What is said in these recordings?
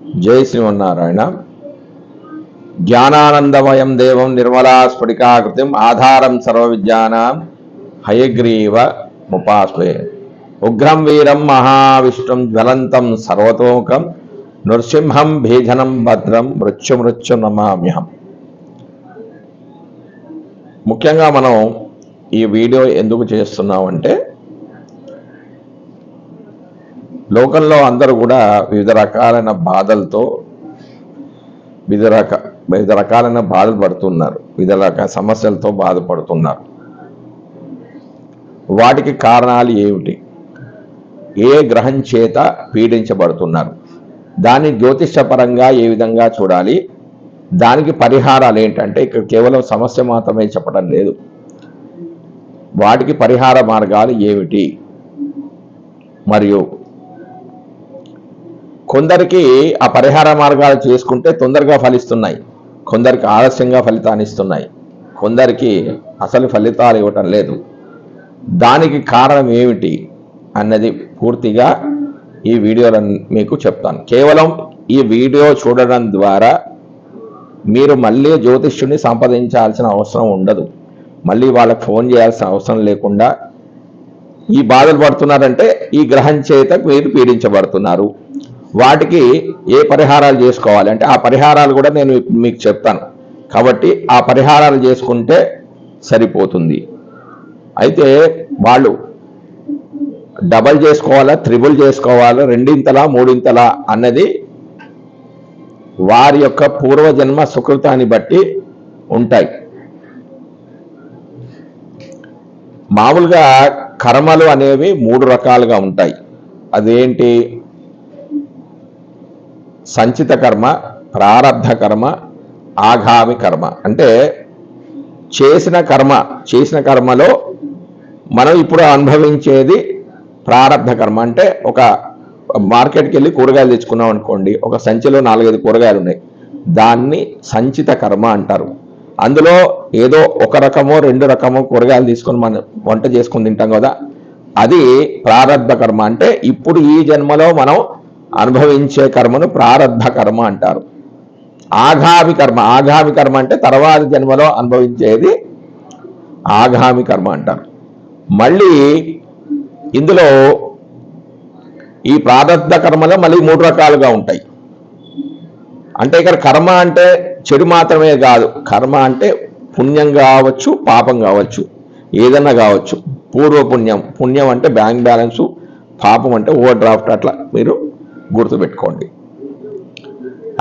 జై శ్రీమన్నారాయణ. జ్ఞానానందమయం దేవం నిర్మలా స్ఫటికాకృతిం ఆధారం సర్వ విద్యానాం హయగ్రీవ ముపాస్వే ఉగ్రం వీరం మహావిష్ణుం జ్వలంతం సర్వతోముఖం నృసింహం భీజనం భద్రం మృత్యు మృత్యు నమామ్యహం. ముఖ్యంగా మనం ఈ వీడియో ఎందుకు చేస్తున్నామంటే లోకంలో అందరూ కూడా వివిధ రకాలైన బాధలతో వివిధ రక వివిధ రకాలైన బాధలు పడుతున్నారు. వివిధ రకాల సమస్యలతో బాధపడుతున్నారు. వాటికి కారణాలు ఏమిటి? ఏ గ్రహం చేత పీడించబడుతున్నారు? దాన్ని జ్యోతిషపరంగా ఏ విధంగా చూడాలి? దానికి పరిహారాలు ఏంటంటే ఇక్కడ కేవలం సమస్య మాత్రమే చెప్పడం లేదు. వాటికి పరిహార మార్గాలు ఏమిటి? మరియు కొందరికి ఆ పరిహార మార్గాలు చేసుకుంటే తొందరగా ఫలిస్తున్నాయి. కొందరికి ఆలస్యంగా ఫలితాన్ని ఇస్తున్నాయి. కొందరికి అసలు ఫలితాలు ఇవ్వటం లేదు. దానికి కారణం ఏమిటి అన్నది పూర్తిగా ఈ వీడియోలో మీకు చెప్తాను. కేవలం ఈ వీడియో చూడడం ద్వారా మీరు మళ్ళీ జ్యోతిష్యుని సంప్రదించాల్సిన అవసరం ఉండదు. మళ్ళీ వాళ్ళకి ఫోన్ చేయాల్సిన అవసరం లేకుండా ఈ బాధలు పడుతున్నారంటే ఈ గ్రహం చేత మీరు పీడించబడుతున్నారు. వాటికి ఏ పరిహారాలు చేసుకోవాలి? అంటే ఆ పరిహారాలు కూడా నేను మీకు చెప్తాను. కాబట్టి ఆ పరిహారాలు చేసుకుంటే సరిపోతుంది. అయితే వాళ్ళు డబల్ చేసుకోవాలా త్రిబుల్ చేసుకోవాలా రెండింతలా మూడింతలా అన్నది వారి యొక్క పూర్వజన్మ సుకృతాన్ని బట్టి ఉంటాయి. మామూలుగా కర్మలు అనేవి మూడు రకాలుగా ఉంటాయి. అదేంటి? సంచిత కర్మ ప్రారబ్ధ కర్మ ఆగామి కర్మ. అంటే చేసిన కర్మ చేసిన కర్మలో మనం ఇప్పుడు అనుభవించేది ప్రారబ్ధ కర్మ. అంటే ఒక మార్కెట్కి వెళ్ళి కూరగాయలు తెచ్చుకున్నాం అనుకోండి ఒక సంచిలో నాలుగైదు కూరగాయలు ఉన్నాయి. దాన్ని సంచిత కర్మ అంటారు. అందులో ఏదో ఒక రకమో రెండు రకమో కూరగాయలు తీసుకొని మనం వంట చేసుకొని తింటాం కదా. అది ప్రారంభ కర్మ. అంటే ఇప్పుడు ఈ జన్మలో మనం అనుభవించే కర్మను ప్రారబ్ధ కర్మ అంటారు. ఆగామి కర్మ ఆగామి కర్మ అంటే తర్వాత జన్మలో అనుభవించేది ఆగామి కర్మ అంటారు. మళ్ళీ ఇందులో ఈ ప్రారబ్ధ కర్మలో మళ్ళీ మూడు రకాలుగా ఉంటాయి. అంటే ఇక్కడ కర్మ అంటే చెడు మాత్రమే కాదు కర్మ అంటే పుణ్యం కావచ్చు పాపం కావచ్చు ఏదన్నా కావచ్చు. పూర్వ పుణ్యం పుణ్యం అంటే బ్యాంక్ బ్యాలెన్సు పాపం అంటే ఓవర్ డ్రాఫ్ట్ అట్లా మీరు గుర్తుపెట్టుకోండి.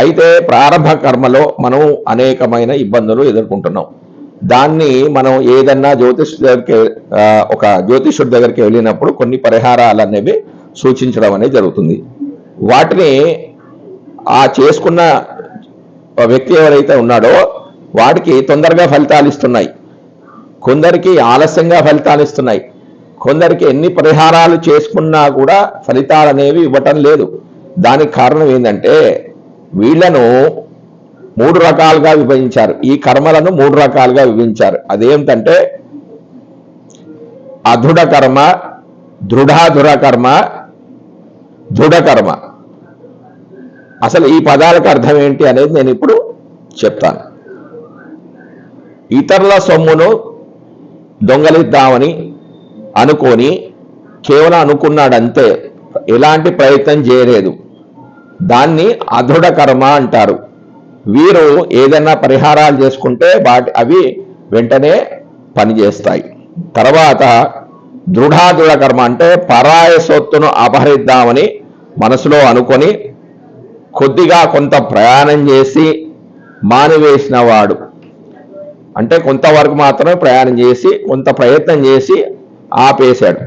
అయితే ప్రారంభ కర్మలో మనం అనేకమైన ఇబ్బందులు ఎదుర్కొంటున్నాం. దాన్ని మనం ఏదన్నా జ్యోతిష్ దగ్గరికి ఒక జ్యోతిషుడి దగ్గరికి వెళ్ళినప్పుడు కొన్ని పరిహారాలు అనేవి సూచించడం అనేది జరుగుతుంది. వాటిని ఆ చేసుకున్న వ్యక్తి ఎవరైతే ఉన్నాడో వాడికి తొందరగా ఫలితాలు ఇస్తున్నాయి. కొందరికి ఆలస్యంగా ఫలితాలు ఇస్తున్నాయి. కొందరికి ఎన్ని పరిహారాలు చేసుకున్నా కూడా ఫలితాలు అనేవి ఇవ్వటం లేదు. దానికి కారణం ఏంటంటే వీళ్ళను మూడు రకాలుగా విభజించారు. ఈ కర్మలను మూడు రకాలుగా విభజించారు. అదేమిటంటే అధుడ కర్మ దృఢాధుర కర్మ దృఢ కర్మ. అసలు ఈ పదాలకు అర్థం ఏంటి అనేది నేను ఇప్పుడు చెప్తాను. ఇతరుల సొమ్మును దొంగలిద్దామని అనుకొని కేవలం అనుకున్నాడంతే. ఎలాంటి ప్రయత్నం చేయలేదు. దాన్ని అధుడ కర్మ అంటారు. వీరు ఏదైనా పరిహారాలు చేసుకుంటే వాటి అవి వెంటనే పనిచేస్తాయి. తర్వాత దృఢాదృఢ కర్మ అంటే పరాయ సొత్తును అపహరిద్దామని మనసులో అనుకొని కొద్దిగా కొంత ప్రయాణం చేసి మానివేసిన వాడు. అంటే కొంతవరకు మాత్రమే ప్రయాణం చేసి కొంత ప్రయత్నం చేసి ఆపేశాడు.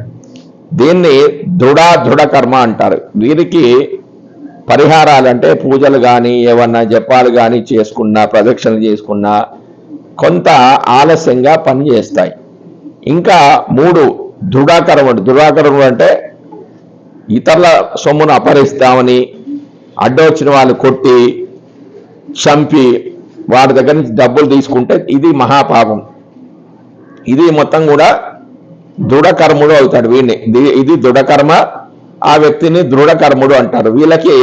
దీన్ని దృఢ కర్మ అంటారు. వీరికి పరిహారాలు అంటే పూజలు కానీ ఏమన్నా జపాలు కానీ చేసుకున్నా ప్రదక్షిణలు చేసుకున్నా కొంత ఆలస్యంగా పనిచేస్తాయి ఇంకా మూడు దృఢాకరముడు. దృఢాకరముడు అంటే ఇతరుల సొమ్మును అపహరిస్తామని అడ్డొచ్చిన వాళ్ళు కొట్టి చంపి వాడి దగ్గర నుంచి డబ్బులు తీసుకుంటే ఇది మహాపాపం. ఇది మొత్తం కూడా దృఢకర్ముడు అవుతాడు వీడిని. ఇది- ఇది దృఢకర్మ ఆ వ్యక్తిని దృఢకర్ముడు అంటారు. వీళ్ళకి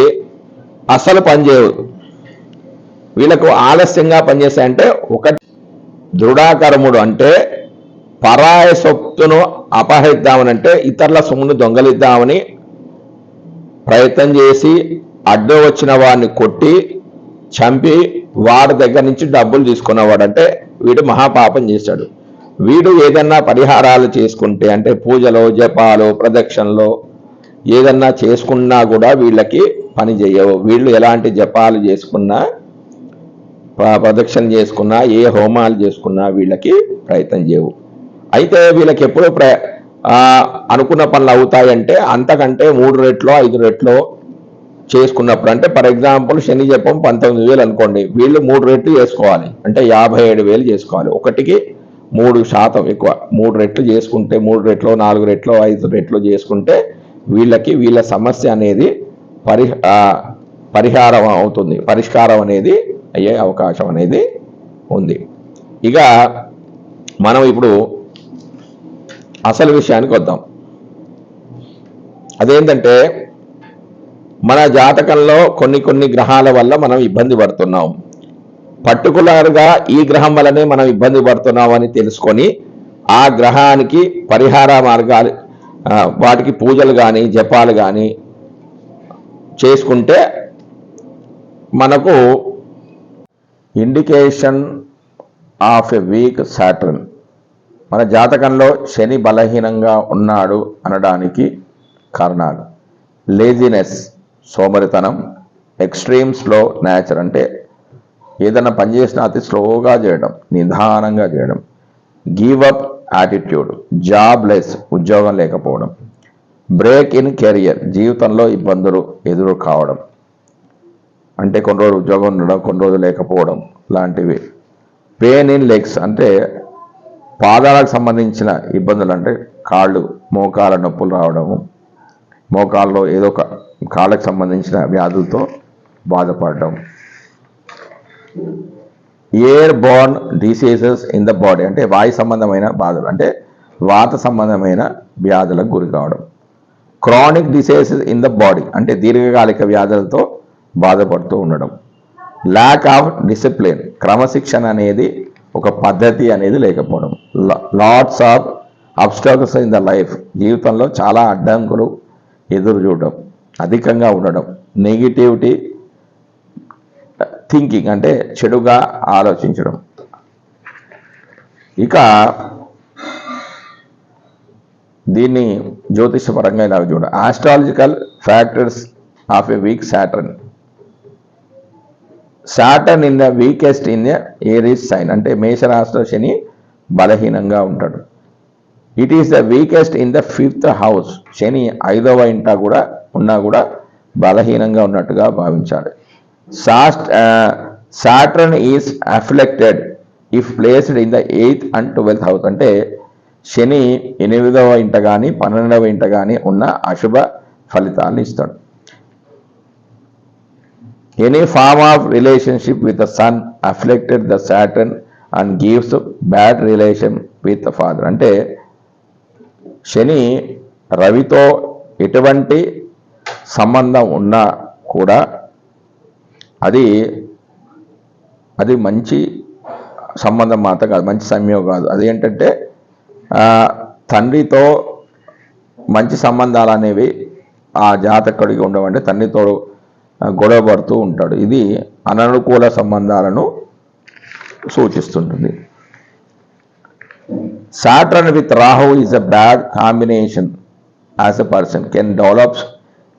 అసలు పనిచేయవు వీళ్ళకు ఆలస్యంగా పనిచేస్తాయంటే ఒకటి దృఢకర్ముడు అంటే పరాయ సొత్తును అపహరిద్దామనంటే ఇతరుల సొమ్మును దొంగలిద్దామని ప్రయత్నం చేసి అడ్డు వచ్చిన వాడిని కొట్టి చంపి వాడి దగ్గర నుంచి డబ్బులు తీసుకున్నవాడు అంటే వీడు మహాపాపం చేశాడు. వీడు ఏదన్నా పరిహారాలు చేసుకుంటే అంటే పూజలో జపాలు ప్రదక్షిణలో ఏదన్నా చేసుకున్నా కూడా వీళ్ళకి పని చేయవు. వీళ్ళు ఎలాంటి జపాలు చేసుకున్నా ప్రదక్షిణ చేసుకున్నా ఏ హోమాలు చేసుకున్నా వీళ్ళకి ప్రయత్నం చేయవు. అయితే వీళ్ళకి ఎప్పుడు ప్ర అనుకున్న పనులు అవుతాయంటే అంతకంటే మూడు రెట్లో ఐదు రెట్లో చేసుకున్నప్పుడు అంటే ఫర్ ఎగ్జాంపుల్ శని జపం పంతొమ్మిది వేలు అనుకోండి వీళ్ళు మూడు రెట్లు చేసుకోవాలి. అంటే యాభై ఏడు వేలు చేసుకోవాలి. ఒకటికి మూడు శాతం ఎక్కువ. మూడు రెట్లు చేసుకుంటే మూడు రెట్లు నాలుగు రెట్లు ఐదు రెట్లు చేసుకుంటే వీళ్ళకి వీళ్ళ సమస్య అనేది పరి పరిహారం అవుతుంది. పరిష్కారం అనేది అయ్యే అవకాశం అనేది ఉంది. ఇక మనం ఇప్పుడు అసలు విషయానికి వద్దాం. అదేంటంటే మన జాతకంలో కొన్ని కొన్ని గ్రహాల వల్ల మనం ఇబ్బంది పడుతున్నాం. పర్టికులర్గా ఈ గ్రహం వల్లనే మనం ఇబ్బంది పడుతున్నాం అని తెలుసుకొని ఆ గ్రహానికి పరిహార మార్గాలు వాటికి పూజలు కానీ జపాలు కానీ చేసుకుంటే మనకు indication of a weak Saturn. మన జాతకంలో శని బలహీనంగా ఉన్నాడు అనడానికి కారణాలు. లేజినెస్ సోమరితనం ఎక్స్ట్రీమ్ స్లో నేచర్ అంటే ఏదైనా పని చేసినా అతి స్లోగా చేయడం నిదానంగా చేయడం. గివ్ అప్ యాటిట్యూడ్ జాబ్లెస్ ఉద్యోగం లేకపోవడం బ్రేక్ ఇన్ కెరియర్ జీవితంలో ఇబ్బందులు ఎదురు కావడం అంటే కొన్ని రోజులు ఉద్యోగం ఉండడం కొన్ని రోజులు లేకపోవడం లాంటివి. పెయిన్ ఇన్ లెగ్స్ అంటే పాదాలకు సంబంధించిన ఇబ్బందులు అంటే కాళ్ళు మోకాల నొప్పులు రావడము మోకాల్లో ఏదో ఒక కాళ్ళకు సంబంధించిన వ్యాధులతో బాధపడడం. Airborne diseases in the body అంటే వాయు సంబంధమైన బాధలు. అంటే వాత సంబంధమైన వ్యాధులకు గురి కావడం. Chronic diseases in the body అంటే దీర్ఘకాలిక వ్యాధులతో బాధపడుతూ ఉండడం. ల్యాక్ ఆఫ్ డిసిప్లిన్ క్రమశిక్షణ అనేది ఒక పద్ధతి అనేది లేకపోవడం. Lots of obstacles in the life జీవితంలో చాలా అడ్డంకులు ఎదురు చూడడం అధికంగా ఉండడం. నెగిటివిటీ థింకింగ్ అంటే చెడుగా ఆలోచించడం. ఇక దీన్ని జ్యోతిషపరంగా ఇలా చూడండి astrological factors of a weak Saturn Saturn in the weakest in the Aries sign అంటే మేషరాశిలో శని బలహీనంగా ఉంటాడు. It is the weakest in the fifth house శని ఐదవ ఇంట కూడా ఉన్నా కూడా బలహీనంగా ఉన్నట్టుగా భావించాడు Saturn is afflicted if placed in the eighth and twelfth house అంటే శని ఎనిమిదవ ఇంట కానీ పన్నెండవ ఇంట కానీ ఉన్న అశుభ ఫలితాలను ఇస్తాడు. Any form of relationship with the sun afflicted the Saturn and gives bad relation with the father అంటే శని రవితో ఎటువంటి సంబంధం ఉన్నా కూడా అది అది మంచి సంబంధం మాత్రం కాదు మంచి సమయం కాదు. అది ఏంటంటే తండ్రితో మంచి సంబంధాలు అనేవి ఆ జాతకుడికి ఉండవంటే తండ్రితో గొడవ పడుతూ ఉంటాడు. ఇది అననుకూల సంబంధాలను సూచిస్తుంటుంది. Saturn with Rahu is a bad combination as a person can develops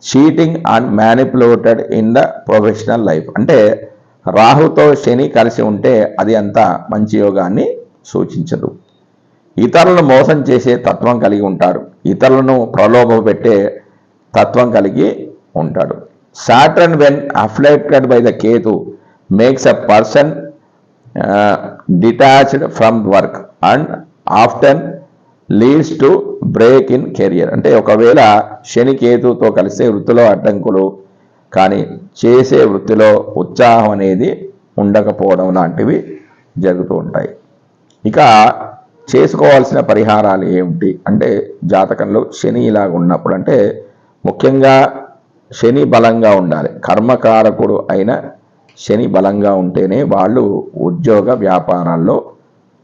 cheating and manipulated in the professional life అంటే రాహుతో శని కలిసి ఉంటే అది అంత మంచి యోగాన్ని సూచించదు. ఇతరులను మోసం చేసే తత్వం కలిగి ఉంటారు. ఇతరులను ప్రలోభ పెట్టే తత్వం కలిగి ఉంటాడు. Saturn when afflicted by the Ketu makes a person detached from work and often leads to break in career అంటే ఒకవేళ శని కేతుతో కలిసే వృత్తిలో అడ్డంకులు కానీ చేసే వృత్తిలో ఉత్సాహం అనేది ఉండకపోవడం లాంటివి జరుగుతూ ఉంటాయి. ఇక చేసుకోవాల్సిన పరిహారాలు ఏమిటి? అంటే జాతకంలో శని ఇలాగ ఉన్నప్పుడు అంటే ముఖ్యంగా శని బలంగా ఉండాలి. కర్మకారకుడు అయిన శని బలంగా ఉంటేనే వాళ్ళు ఉద్యోగ వ్యాపారాల్లో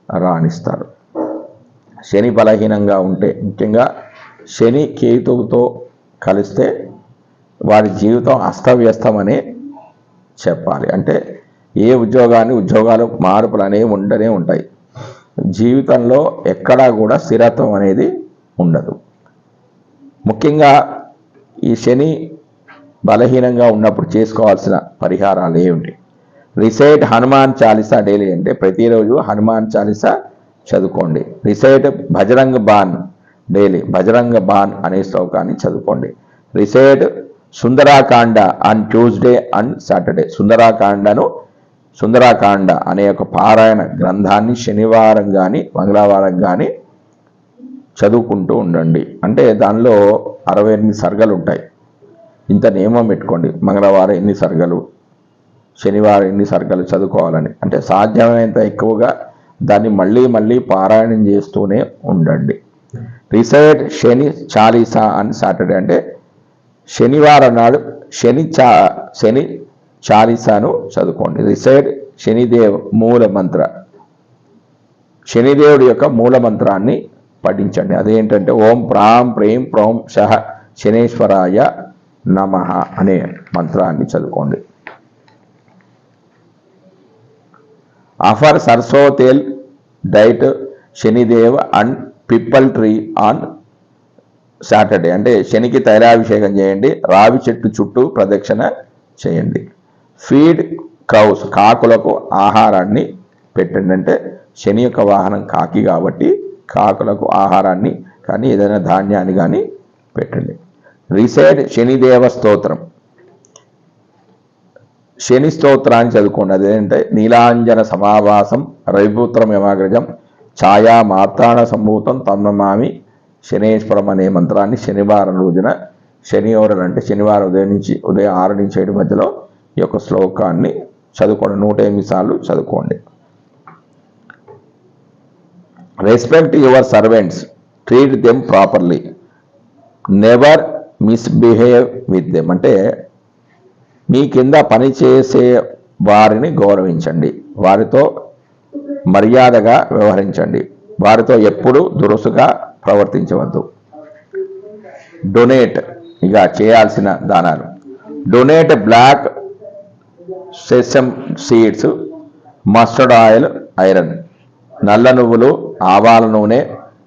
రాణిస్తారు. శని బలహీనంగా ఉంటే ముఖ్యంగా శని కేతువుతో కలిస్తే వారి జీవితం అస్తవ్యస్తమని చెప్పాలి. అంటే ఏ ఉద్యోగాన్ని ఉద్యోగాలు మార్పులు అనేవి ఉండనే ఉంటాయి. జీవితంలో ఎక్కడా కూడా స్థిరత్వం అనేది ఉండదు. ముఖ్యంగా ఈ శని బలహీనంగా ఉన్నప్పుడు చేసుకోవాల్సిన పరిహారాలు ఏమిటి? రిసైట్ హనుమాన్ చాలీసా డైలీ అంటే ప్రతిరోజు హనుమాన్ చాలీసా చదువుకోండి. రిసైట్ భజరంగ బాన్ డైలీ భజరంగ బాన్ అనే శ్లోకాన్ని చదువుకోండి. Recite Sundarkand on Tuesday and Saturday. సుందరాకాండను Sundarakanda అనే ఒక పారాయణ గ్రంథాన్ని శనివారం కానీ మంగళవారం కానీ చదువుకుంటూ ఉండండి. అంటే దానిలో అరవై ఎనిమిది సర్గలు ఉంటాయి. ఇంత నియమం పెట్టుకోండి. మంగళవారం ఎన్ని సర్గలు శనివారం ఎన్ని సర్గలు చదువుకోవాలని. అంటే సాధ్యమైనంత ఎక్కువగా దాన్ని మళ్ళీ మళ్ళీ పారాయణం చేస్తూనే ఉండండి. రిసైట్ శని చాలీసా అని సాటర్డే అంటే శనివారం నాడు శని చా శని చాలీసాను చదువుకోండి. రిసైడ్ శనిదేవ్ మూల మంత్ర శనిదేవుడి యొక్క మూల మంత్రాన్ని పఠించండి. అదేంటంటే ఓం ప్రాం ప్రేం ప్రోం సహ శనేశ్వరాయ నమ అనే మంత్రాన్ని చదువుకోండి. Offer sarson tel diet Shanidev and peepal tree on Saturday. అంటే శనికి తైలాభిషేకం చేయండి. రావి చెట్టు చుట్టూ ప్రదక్షిణ చేయండి. ఫీడ్ క్రౌస్ కాకులకు ఆహారాన్ని పెట్టండి. అంటే శని యొక్క వాహనం కాకి కాబట్టి కాకులకు ఆహారాన్ని కానీ ఏదైనా ధాన్యాన్ని కానీ పెట్టండి. రిసైడ్ శనిదేవ స్తోత్రం. శని స్తోత్రాన్ని చదువుకోండి అదేంటే నీలాంజన సమావాసం రవిపుత్రం యమాగ్రజం ఛాయా మార్తాణ సంభూతం తమ్మమామి శనేశ్వరం అనే మంత్రాన్ని శనివారం రోజున శనివారం అంటే శనివారం ఉదయం నుంచి ఉదయం ఆరు నుంచి ఏడు మధ్యలో ఈ యొక్క శ్లోకాన్ని చదువుకోండి. నూట ఎనిమిది సార్లు చదువుకోండి. Respect your servants treat them properly never misbehave with them అంటే మీ కింద పనిచేసే వారిని గౌరవించండి. వారితో మర్యాదగా వ్యవహరించండి. వారితో ఎప్పుడూ దురుసుగా ప్రవర్తించవద్దు. డొనేట్ ఇక చేయాల్సిన దానాలు. Donate black sesame seeds mustard oil iron. నల్ల నువ్వులు ఆవాల నూనె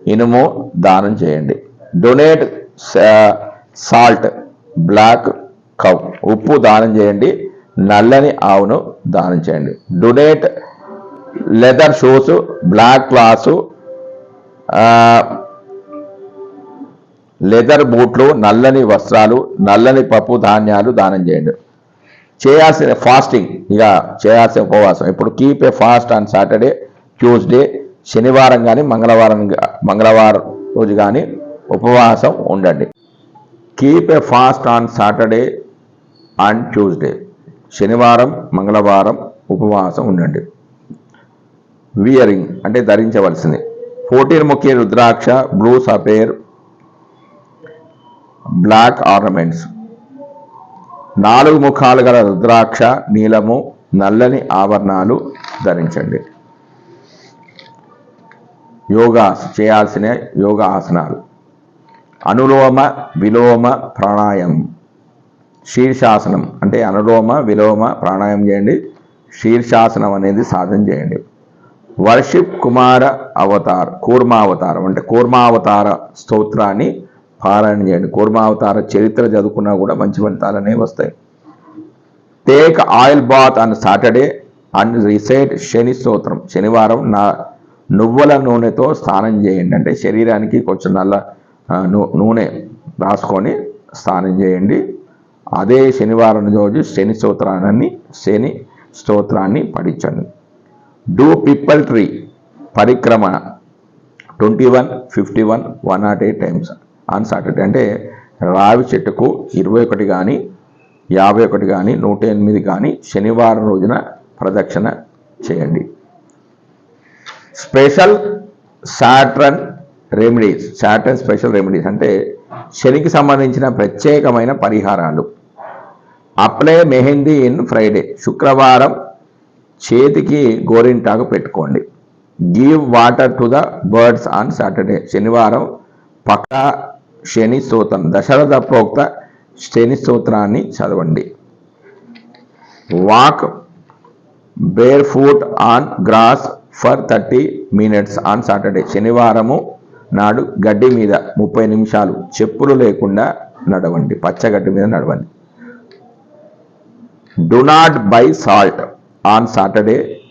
ఇనుము దానం చేయండి. డొనేట్ సాల్ట్ బ్లాక్ కవ్ ఉప్పు దానం చేయండి నల్లని ఆవును దానం చేయండి. Donate leather shoes black class leather బూట్లు నల్లని వస్త్రాలు నల్లని పప్పు ధాన్యాలు దానం చేయండి. చేయాల్సిన ఫాస్టింగ్ ఇక చేయాల్సిన ఉపవాసం. ఇప్పుడు keep a fast on Saturday Tuesday శనివారం కానీ మంగళవారం మంగళవారం రోజు కానీ ఉపవాసం ఉండండి. Keep a fast on Saturday and Tuesday శనివారం మంగళవారం ఉపవాసం ఉండండి. వియరింగ్ అంటే ధరించవలసింది. Fourteen mukhi rudraksha blue sapphire black ornaments నాలుగు ముఖాలు గల రుద్రాక్ష నీలము నల్లని ఆభరణాలు ధరించండి. యోగా చేయాల్సిన యోగా ఆసనాలు అనులోమ విలోమ ప్రాణాయామం. శీర్షాసనం అంటే అనులోమ విలోమ ప్రాణాయామం చేయండి. శీర్షాసనం అనేది సాధన చేయండి. వర్షిప్ కుమార అవతార్ కూర్మావతారం అంటే కూర్మావతార స్తోత్రాన్ని పారాయణ చేయండి. కూర్మావతార చరిత్ర చదువుకున్నా కూడా మంచి ఫలితాలనే వస్తాయి. Take oil bath on Saturday and recite Shani stotram. శనివారం నా నువ్వుల నూనెతో స్నానం చేయండి. అంటే శరీరానికి కొంచెం నల్ల నూనె రాసుకొని స్నానం చేయండి. అదే శనివారం రోజు శని స్తోత్రాన్ని శని స్తోత్రాన్ని పఠించండి. Do peepal tree parikramana twenty one fifty one one nought eight times on Saturday అంటే రావి చెట్టుకు ఇరవై ఒకటి కానీ యాభై ఒకటి కానీ నూట ఎనిమిది కానీ శనివారం రోజున ప్రదక్షిణ చేయండి. Special Saturn remedies Saturn special remedies అంటే శనికి సంబంధించిన ప్రత్యేకమైన పరిహారాలు. అప్లై మెహందీ ఇన్ ఫ్రైడే శుక్రవారం చేతికి గోరింటాకు పెట్టుకోండి. Give water to the birds on Saturday శనివారం పక్క శని స్తోత్రం దశరథ ప్రోక్త శని స్తోత్రాన్ని చదవండి. Walk barefoot on grass for thirty minutes on Saturday శనివారము నాడు గడ్డి మీద ముప్పై నిమిషాలు చెప్పులు లేకుండా నడవండి. పచ్చగడ్డి మీద నడవండి. Do not buy salt on Saturday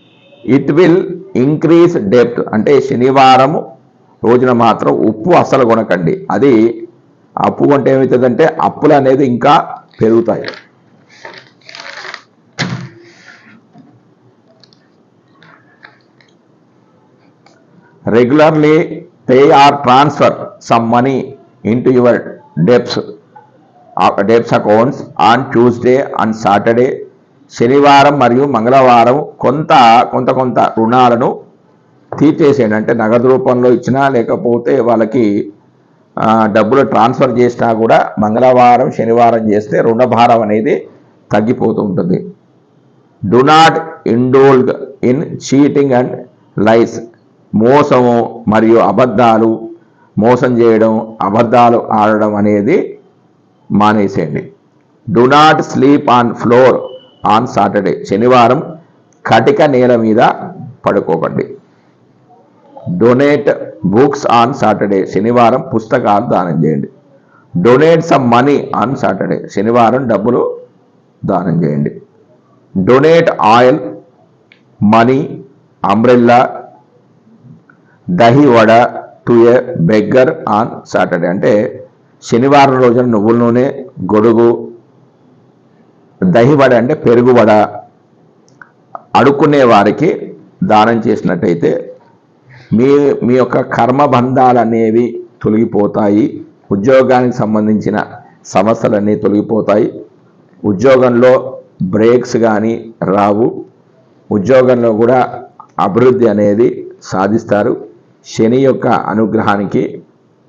it will increase depth అంటే శనివారము రోజున మాత్రం ఉప్పు అసలు కొనకండి. అది అప్పు కొంటే ఏమవుతుందంటే అప్పులు అనేది ఇంకా పెరుగుతాయి. Regularly pay or transfer some money into your debts debts accounts on Tuesday Tuesday Saturday శనివారం మరియు మంగళవారం కొంత కొంత కొంత రుణాలను తీర్చేసేయండి. అంటే నగదు రూపంలో ఇచ్చినా లేకపోతే వాళ్ళకి డబ్బులు ట్రాన్స్ఫర్ చేసినా కూడా మంగళవారం శనివారం చేస్తే రుణభారం అనేది తగ్గిపోతూ ఉంటుంది. Do not indulge in cheating and lies మోసము మరియు అబద్ధాలు మోసం చేయడం అబద్ధాలు ఆడడం అనేది మానేసేయండి. Do not sleep on floor on Saturday శనివారం కటిక నేల మీద పడుకోకండి. డొనేట్ బుక్స్ ఆన్ సాటర్డే శనివారం పుస్తకాలు దానం చేయండి. Donate some money on Saturday శనివారం డబ్బులు దానం చేయండి. Donate oil money umbrella dahi vada to a beggar on Saturday. అంటే శనివారం రోజున నువ్వుల నూనె గొడుగు దహి వడ అంటే పెరుగు వడ అడుక్కునే వారికి దానం చేసినట్టయితే మీ మీ యొక్క కర్మబంధాలు అనేవి తొలగిపోతాయి. ఉద్యోగానికి సంబంధించిన సమస్యలన్నీ తొలగిపోతాయి. ఉద్యోగంలో బ్రేక్స్ కానీ రావు. ఉద్యోగంలో కూడా అభివృద్ధి అనేది సాధిస్తారు. శని యొక్క అనుగ్రహానికి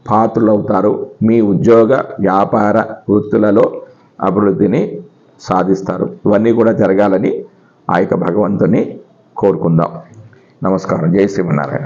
పాత్రులవుతారు. మీ ఉద్యోగ వ్యాపార వృత్తులలో అభివృద్ధిని సాధిస్తారు. ఇవన్నీ కూడా జరగాలని ఆ యొక్క భగవంతుని కోరుకుందాం. నమస్కారం. జై శ్రీమన్నారాయణ.